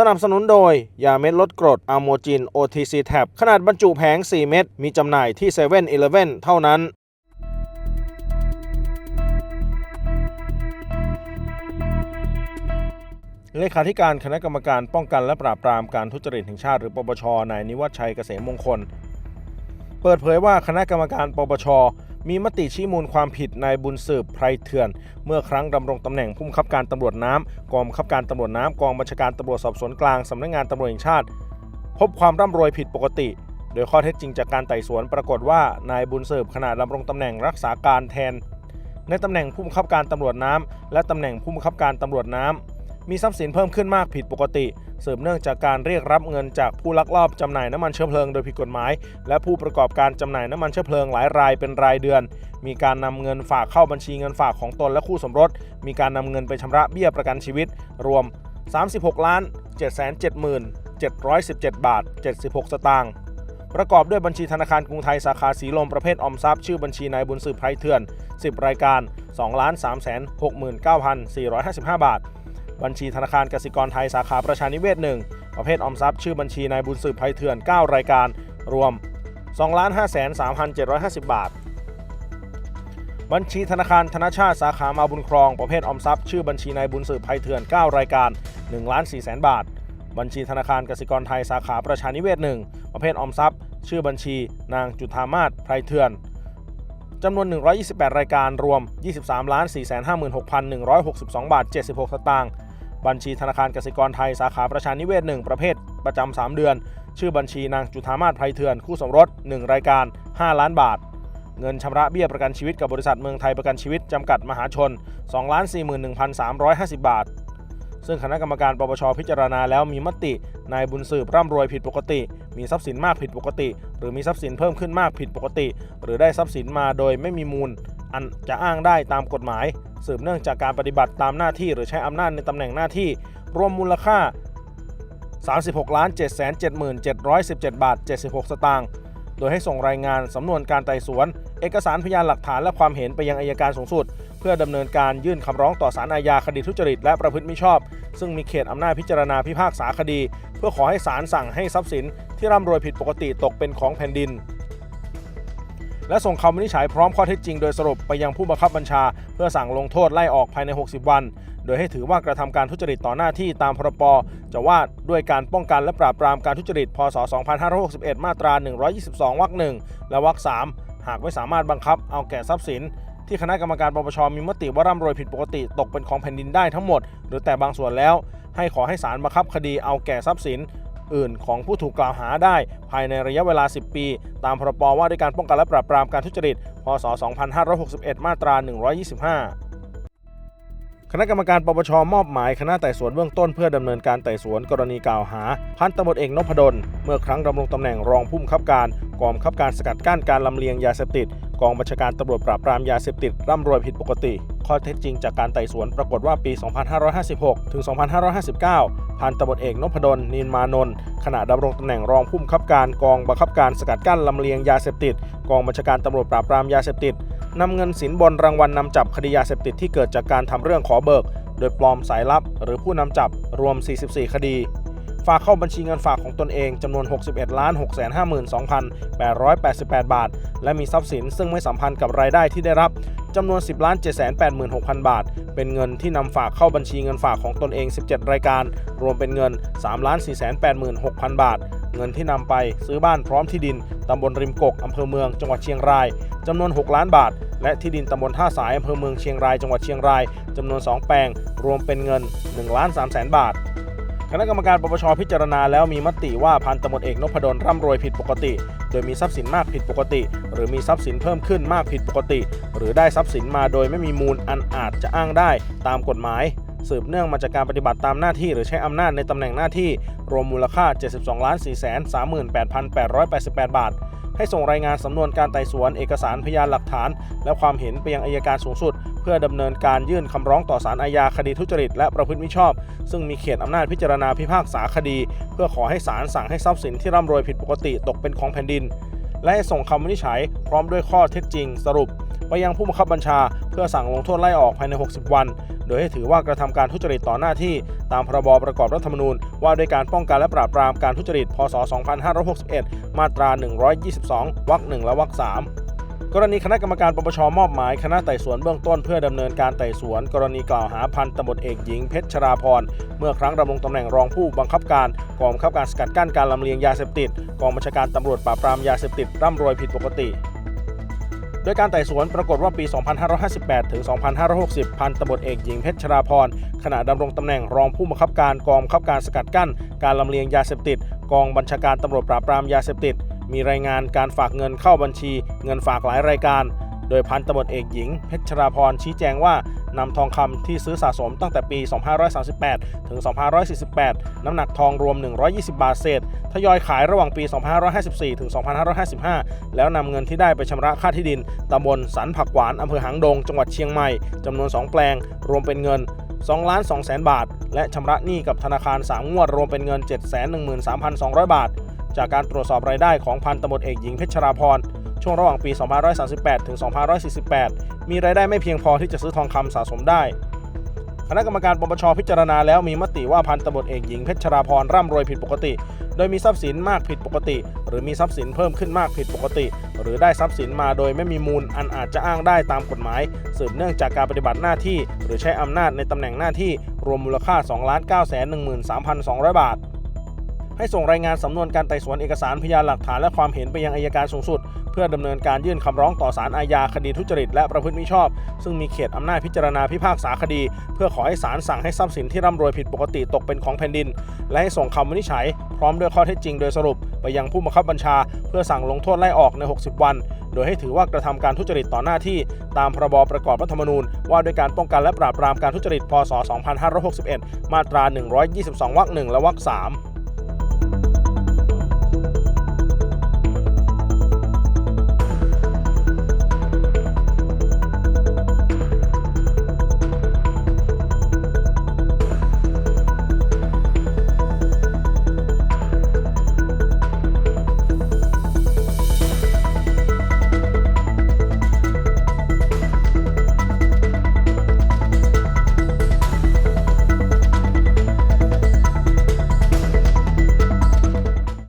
สนับสนุนโดย ยาเม็ดลดกรดอะโมจิน OTC Tab ขนาดบรรจุแผง 4 เม็ด มีจำหน่ายที่7 e เ e ่ e อเท่านั้น เลขาธิการคณะกรรมการป้องกันและปราบปรามการทุจริตแห่งชาติหรือปปช นายนิวัฒชัยเกษมมงคล เปิดเผยว่าคณะกรรมการปปช มีมติชี้มูลความผิดนายบุญสืบไพรเถื่อน เมื่อครั้งดำรงตำแหน่งผู้บังคับการตำรวจน้ำกองบังคับการตำรวจน้ำกองบัญชาการตำรวจสอบสวนกลางสำนักงานตำรวจแห่งชาติ พบความร่ำรวยผิดปกติ โดยข้อเท็จจริงจากการไต่สวนปรากฏว่านายบุญสืบขณะดำรงตำแหน่งรักษาการแทน ในตำแหน่งผู้บังคับการตำรวจน้ำและตำแหน่งผู้บังคับการตำรวจน้ำ มีทรัพย์สินเพิ่มขึ้นมากผิดปกติสืบเนื่องจากการเรียกรับเงินจากผู้ลักลอบจำหน่ายน้ำมันเชื้อเพลิงโดยผิดกฎหมาย และผู้ประกอบการจำหน่ายน้ำมันเชื้อเพลิงหลายรายเป็นรายเดือน มีการนำเงินฝากเข้าบัญชีเงินฝากของตนและคู่สมรส มีการนำเงินไปชำระเบี้ยประกันชีวิต รวม 36ล้าน770,717 บาท 76 สตางค์ประกอบด้วยบัญชีธนาคารกรุงไทยสาขาสีลมประเภทออมทรัพย์ชื่อบัญชีนายบุญสืบไพรเถื่อน 10 รายการ2ล้าน3 6 9 4 5 5 บาท บัญชีธนาคารกสิกรไทยสาขาประชานิเวศ1ประเภทออมทรัพย์ชื่อบัญชีนายบุญสืบไพรเถื่อน 9 รายการ รวม2ล้าน5 3 750 บาท บัญชีธนาคารธนชาติสาขามาบุญครอง ประเภทออมทรัพย์ชื่อบัญชีนายบุญสืบไพรเถื่อน 9 รายการ1ล้าน4แสนบาท บัญชีธนาคารกสิกรไทยสาขาประชานิเวศ1ประเภทออมทรัพย์ ชื่อบัญชี นางจุธามาศไพรเถื่อนจำนวน 128 รายการรวม 23ล้าน456,162 บาท 76 สตางค์ บัญชีธนาคารกสิกรไทยสาขาประชานิเวศ 1 ประเภทประจำ3เดือน ชื่อบัญชีนางจุธามาศไพเถื่อนคู่สมรส 1 รายการ 5 ล้านบาท เงินชำระเบี้ยประกันชีวิตกับบริษัทเมืองไทยประกันชีวิต จำกัดมหาชน 241,350 บาท ซึ่งคณะกรรมการปปชพิจารณาแล้วมีมตินายบุญสืบร่ำรวยผิดปกติ มีทรัพย์สินมากผิดปกติ หรือมีทรัพย์สินเพิ่มขึ้นมากผิดปกติ หรือได้ทรัพย์สินมาโดยไม่มีมูล อันจะอ้างได้ตามกฎหมาย สืบเนื่องจากการปฏิบัติตามหน้าที่หรือใช้อำนาจในตำแหน่งหน้าที่ รวมมูลค่า 36ล้าน7 7 7 7บาท 76 สตางค์ โดยให้ส่งรายงานสำนวนการไต่สวน เอกสารพยานหลักฐานและความเห็นไปยังอายการสูงสุด เพื่อดำเนินการยื่นคำร้องต่อศาลอาญาคดีทุจริตและประพฤติมิชอบ ซึ่งมีเขตอำนาจพิจารณาพิพากษาคดี เพื่อขอให้ศาลสั่งให้ทรัพย์สินที่ร่ำรวยผิดปกติตกเป็นของแผ่นดิน และส่งคำวินิจฉัยพร้อมข้อเท็จจริงโดยสรุปไปยังผู้บังคับบัญชา เพื่อสั่งลงโทษไล่ออกภายใน 60 วัน โดยให้ถือว่ากระทำการทุจริตต่อหน้าที่ตามพรบจะว่าด้วยการป้องกันและปราบปรามการทุจริตพศ 2561 มาตรา 122 วรรคหนึ่งและวรรคสามหากไม่สามารถบังคับเอาแก่ทรัพย์สินที่คณะกรรมการปปชมีมติว่าร่ำรวยผิดปกติ ตกเป็นของแผ่นดินได้ทั้งหมด หรือแต่บางส่วนแล้ว ให้ขอให้ศาลบังคับคดีเอาแก่ทรัพย์สิน อื่นของผู้ถูกกล่าวหาได้ ภายในระยะเวลา 10 ปี ตามพรบว่าด้วยการป้องกันและปราบปรามการทุจริต พศ 2561 มาตรา 125คณะกรรมการปปชมอบหมายคณะไต่สวนเบื้องต้นเพื่อดำเนินการไต่สวนกรณีกล่าวหา พันตำรวจเอกนพดล เมื่อครั้งดำรงตำแหน่งรองผู้บังคับการกองบังคับการสกัดกั้นการลำเลียงยาเสพติด กองบัญชาการตำรวจปราบปรามยาเสพติดร่ำรวยผิดปกติ ข้อเท็จจริงจากการไต่สวนปรากฏว่าปี 2556 ถึง 2559 พันตำรวจเอกนพดลนินมานนท์ขณะดำรงตำแหน่งรองผู้บังคับการกองบังคับการสกัดกั้นลำเลียงยาเสพติด กองบัญชาการตำรวจปราบปรามยาเสพติดนำเงินสินบนรางวัลนำจับคดียาเสพติดที่เกิดจากการทำเรื่องขอเบิก โดยปลอมสายลับ หรือผู้นำจับรวม 44 คดี ฝากเข้าบัญชีเงินฝากของตนเองจำนวน 61ล้าน652,888 บาท และมีทรัพย์สินซึ่งไม่สัมพันธ์กับรายได้ที่ได้รับจำนวน 10ล้าน786,000 บาท เป็นเงินที่นำฝากเข้าบัญชีเงินฝากของตนเอง 17 รายการ รวมเป็นเงิน3ล้าน486,000 บาท เงินที่นำไปซื้อบ้านพร้อมที่ดินตำบลริมกกอำเภอเมืองจังหวัดเชียงรายจำนวน 6 ล้านบาท และที่ดินตำบลท่าสายอำเภอเมืองเชียงรายจังหวัดเชียงรายจำนวน 2 แปลง รวมเป็นเงิน1ล้าน3แสนบาท คณะกรรมการปปชพิจารณาแล้วมีมติว่าพันตำรวจเอกนพดลร่ำรวยผิดปกติ โดยมีทรัพย์สินมากผิดปกติ หรือมีทรัพย์สินเพิ่มขึ้นมากผิดปกติ หรือได้ทรัพย์สินมาโดยไม่มีมูลอันอาจจะอ้างได้ตามกฎหมาย สืบเนื่องมาจากการปฏิบัติตามหน้าที่ หรือใช้อำนาจในตำแหน่งหน้าที่ รวมมูลค่า 72ล้าน4 3 8 8 8 8 บาท ให้ส่งรายงานสำนวนการไต่สวนเอกสารพยานหลักฐาน และความเห็นไปยังอายการสูงสุด เพื่อดำเนินการยื่นคำร้องต่อศาลอาญาคดีทุจริตและประพฤติมิชอบ ซึ่งมีเขตอำนาจพิจารณาพิพากษาคดี เพื่อขอให้ศาลสั่งให้ทรัพย์สินที่ร่ำรวยผิดปกติตกเป็นของแผ่นดิน และให้ส่งคำวินิจฉัยพร้อมด้วยข้อเท็จจริงสรุปไปไปยังผู้บังคับบัญชา เพื่อสั่งลงโทษไล่ออกภายใน 60 วัน โดยให้ถือว่ากระทำการทุจริตต่อหน้าที่ ตามพรบประกอบรัฐธรรมนูญว่าด้วยการป้องกันและปราบปรามการทุจริต พศ 2561 มาตรา 122 วรรคหนึ่งและวรรคสาม กรณีคณะกรรมการปปชมอบหมายคณะไต่สวนเบื้องต้นเพื่อดำเนินการไต่สวน กรณีกล่าวหาพันตำรวจเอกหญิงเพชรชราพรเมื่อครั้งดำรงตำแหน่งรองผู้บังคับการกองบังคับการสกัดกั้นการลำเลียงยาเสพติดกองบัญชาการตำรวจปราบปรามยาเสพติดร่ำรวยผิดปกติโดยการไต่สวนปรากฏว่าปี 2558 ถึง 2560 พันตำรวจเอกหญิงเพชรชราพรขณะดำรงตำแหน่งรองผู้บังคับการกองบังคับการสกัดกั้น การลำเลียงยาเสพติด กองบัญชาการตำรวจปราบปรามยาเสพติด มีรายงานการฝากเงินเข้าบัญชี เงินฝากหลายรายการ โดยพันตำรวจเอกหญิง เพชรชราพรชี้แจงว่านำทองคำที่ซื้อสะสมตั้งแต่ปี 2538 ถึง 2548 น้ำหนักทองรวม 120 บาทเศษ ทยอยขายระหว่างปี 2554 ถึง 2555 แล้วนำเงินที่ได้ไปชำระค่าที่ดินตำบลสันผักหวานอำเภอหางดง จังหวัดเชียงใหม่จำนวน 2 แปลง รวมเป็นเงิน2ล้าน2แสนบาท และชำระหนี้กับธนาคาร 3 งวด รวมเป็นเงิน 713,200 บาท จากการตรวจสอบรายได้ของพันตำรวจเอกหญิงเพชรชราพรช่วงระหว่างปี 2538 ถึง 2548 มีรายได้ไม่เพียงพอที่จะซื้อทองคำสะสมได้ คณะกรรมการปปชพิจารณาแล้วมีมติว่าพันตำรวจเอกหญิงเพชรชราพรร่ำรวยผิดปกติ โดยมีทรัพย์สินมากผิดปกติ หรือมีทรัพย์สินเพิ่มขึ้นมากผิดปกติ หรือได้ทรัพย์สินมาโดยไม่มีมูลอันอาจจะอ้างได้ตามกฎหมาย สืบเนื่องจากการปฏิบัติหน้าที่ หรือใช้อำนาจในตำแหน่งหน้าที่รวมมูลค่า 2 9 1 3 2 0 0 บาท ให้ส่งรายงานสำนวนการไต่สวนเอกสารพยานหลักฐานและความเห็นไปยังอายการสูงสุด เพื่อดำเนินการยื่นคำร้องต่อศาลอาญาคดีทุจริตและประพฤติมิชอบ ซึ่งมีเขตอำนาจพิจารณาพิพากษาคดี เพื่อขอให้ศาลสั่งให้ทรัพย์สินที่ร่ำรวยผิดปกติตกเป็นของแผ่นดิน และให้ส่งคำวินิจฉัย พร้อมด้วยข้อเท็จจริงโดยสรุป ไปยังผู้บังคับบัญชา เพื่อสั่งลงโทษไล่ออกใน 60 วัน โดยให้ถือว่ากระทำการทุจริตต่อหน้าที่ ตามพรบประกอบรัฐธรรมนูญ ว่าด้วยการป้องกันและปราบปรามการทุจริตพศ 2561 มาตรา 122 วรรคหนึ่งและวรรคสาม